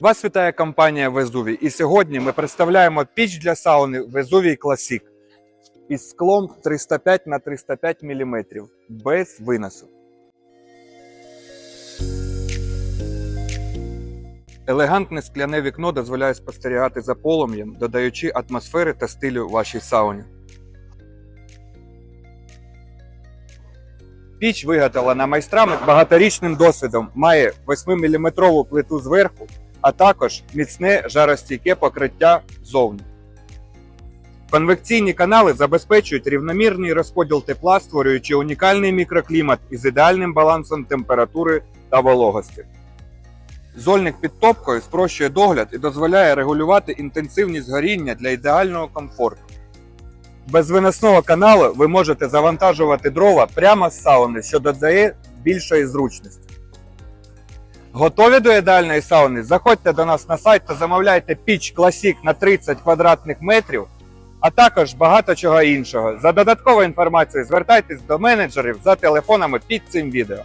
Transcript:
Вас вітає компанія Везувій. І сьогодні ми представляємо піч для сауни Везувій Classic із склом 305 на 305 мм без виносу. Елегантне скляне вікно дозволяє спостерігати за полум'ям, додаючи атмосфери та стилю вашій сауні. Піч виготовлена майстрами багаторічним досвідом, має 8-мм плиту зверху, а також міцне жаростійке покриття ззовні. Конвекційні канали забезпечують рівномірний розподіл тепла, створюючи унікальний мікроклімат із ідеальним балансом температури та вологості. Зольник під топкою спрощує догляд і дозволяє регулювати інтенсивність горіння для ідеального комфорту. Без виносного каналу ви можете завантажувати дрова прямо з сауни, що додає більшої зручності. Готові до ідеальної сауни? Заходьте до нас на сайт та замовляйте піч класік на 30 квадратних метрів, а також багато чого іншого. За додатковою інформацією звертайтесь до менеджерів за телефонами під цим відео.